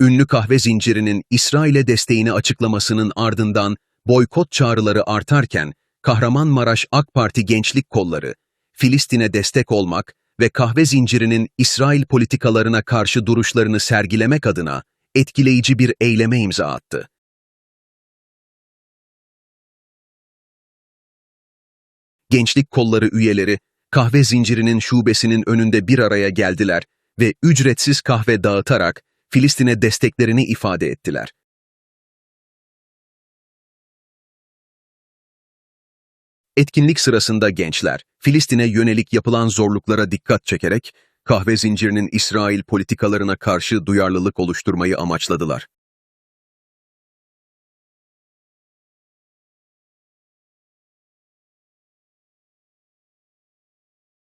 Ünlü kahve zincirinin İsrail'e desteğini açıklamasının ardından boykot çağrıları artarken Kahramanmaraş AK Parti gençlik kolları Filistin'e destek olmak ve kahve zincirinin İsrail politikalarına karşı duruşlarını sergilemek adına etkileyici bir eyleme imza attı. Gençlik kolları üyeleri kahve zincirinin şubesinin önünde bir araya geldiler ve ücretsiz kahve dağıtarak Filistin'e desteklerini ifade ettiler. Etkinlik sırasında gençler, Filistin'e yönelik yapılan zorluklara dikkat çekerek, kahve zincirinin İsrail politikalarına karşı duyarlılık oluşturmayı amaçladılar.